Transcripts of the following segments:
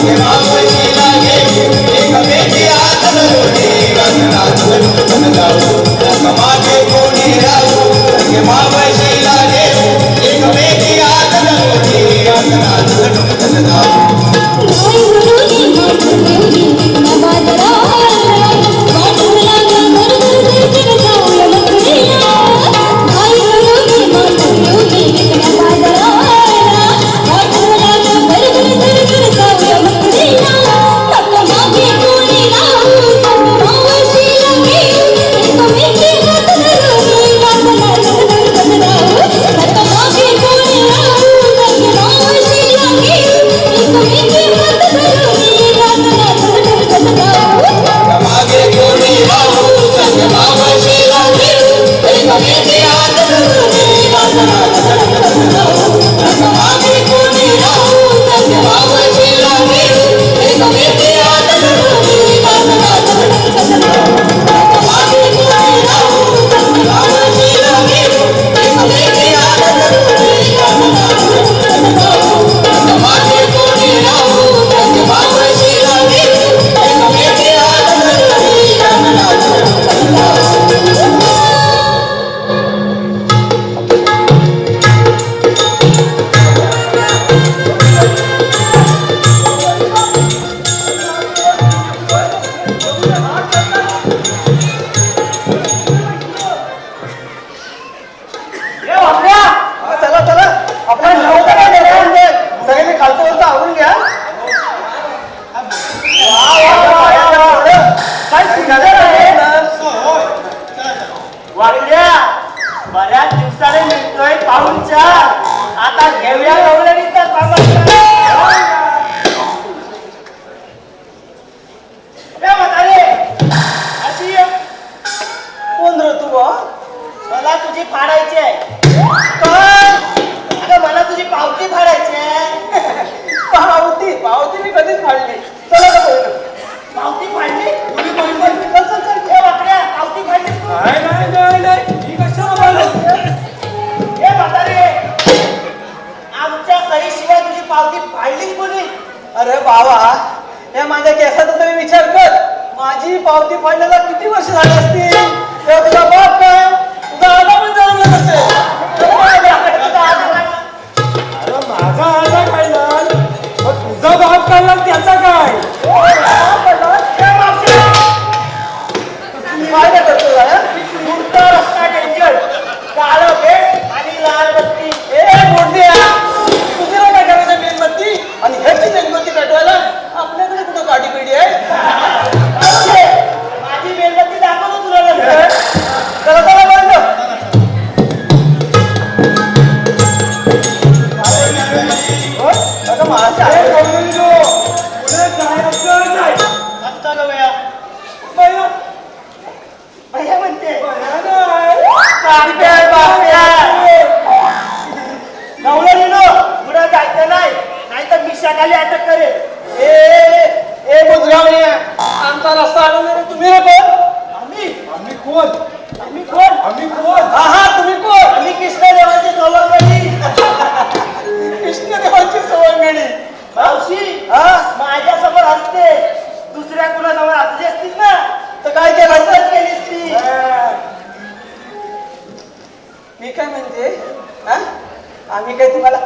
Será? पावा. या माझ्या केसाचा तुम्ही विचार कर. माझी पावती फाडण्याला किती वर्ष झाली असतील? तेव्हा बाप काय आम्ही कोण? आम्ही कोण? आम्ही कोण? हा हा. कृष्णदेवाची सवंगडी मावशी हा? माझ्यासमोर असते दुसऱ्या कुणासमोर असली असतीस ना तर काय केलं? असंच केलीस ती. मी काय म्हणते हा? आम्ही काय तुम्हाला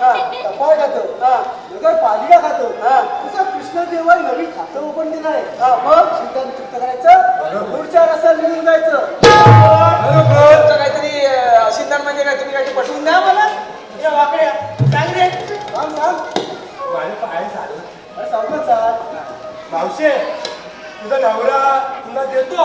हा. टपाल खातं. हा. नगरपालिका खातं. हा. तसं कृष्णदेवा नवीन खातं ओपन केलं आहे. हा, मग? चिंतन चित्त करायचं. पुढच्या रस्त्यात निघून जायचं. तुमचं काहीतरी अं, अशिंदान म्हणजे काय? तुम्ही काहीतरी पटवून द्या मला या वाकड्या. सांग रे सांग. सांग माझे पाय झालं. अरे सांग ना मावशे तुझा नवरा तुला देतो.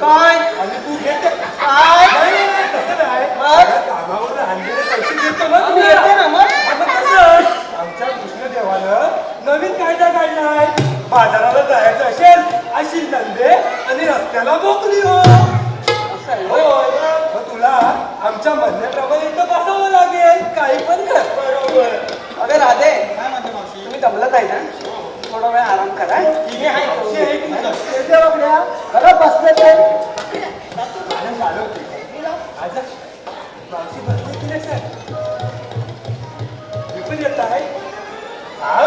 काय? आणि तू घेते. काय? नाही, नाही, नाही, तसं नाही. मग? तुला कामावर आणलेले ना तुम्ही तुला. येते ना मग मग कसं? आमच्या कृष्णदेवानं नवीन कायदा काढलाय बाजाराला जायचं असेल अशी धंदे आणि रस्त्याला मोकली हो. होय. मग तुला आमच्या म्हणण्याप्रमाणे इथं बसावं लागेल. काही पण कर. बरोबर. अरे राधे तुम्ही दमलत आहे ना? थोडा वेळ आराम करा. मी आहे मावशी आहे की? येते घरात बसले ते. आणि चालवते. आजा, मावशी बसली की नाही सर मी पण येत आहे हा?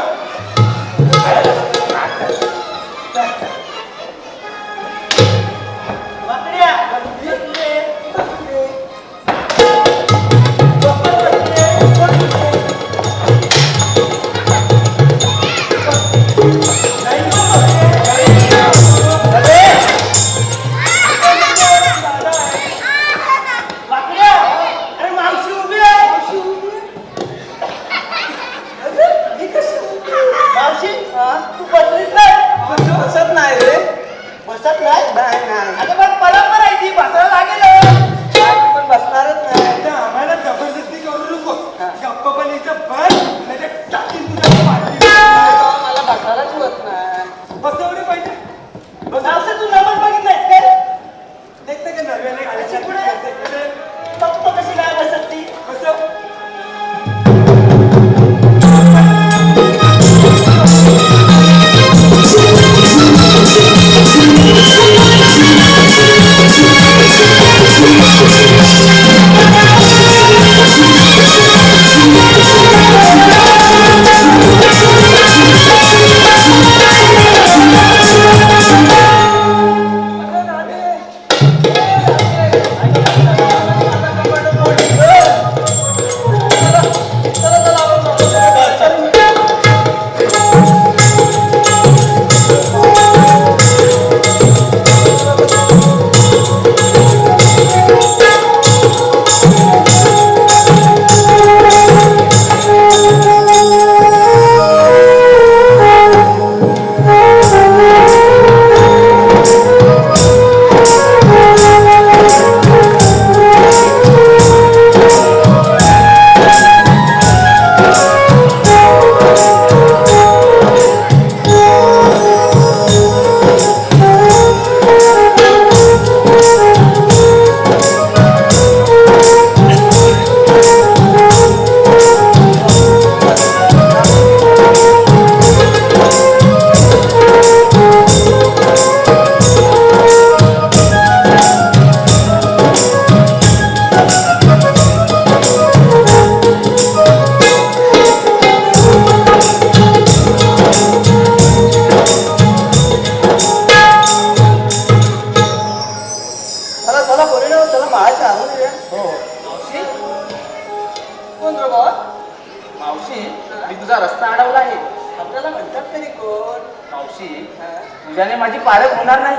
तुझ्याने माझी पारख होणार नाही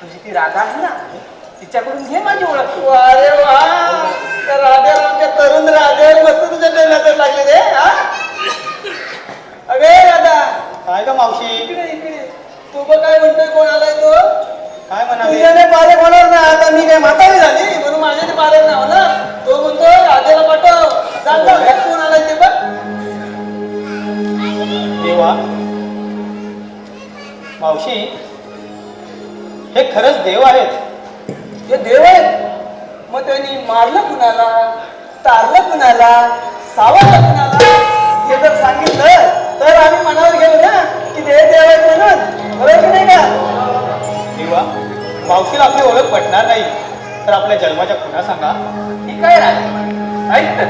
तुझी ती राधा आहे ना तिच्याकडून घे माझी ओळख. तू. अरे वा त्या आमच्या तरुण राधे मस्त तुझ्या नजर लागले रे हा? अगे राधा. काय ग मावशी? इकडे इकडे. तू बघ काय म्हणतोय कोण आलाय तो? काय म्हणाली? तुझ्याने पालक होणार ना आता मी काय म्हातारी झाली? म्हणून माझ्याने पालक नाही होणार तो म्हणतोय राधेला पाठव. सांग बघ, हे कोण आलाय ते बघ. देवा. मावशी हे खरंच देव आहेत. हे देव आहेत? मग त्यांनी मारलं कुणाला? तारलं कुणाला? सावरलं कुणाला? हे जर सांगितलं तर आम्ही मनावर गेलो ना की देव देव आहेत म्हणून. बरोबर की नाही का? देवा मावशीला आपली ओळख पटणार नाही. तर आपल्या जन्माच्या खुणा सांगा. ही काय राहते ऐक तर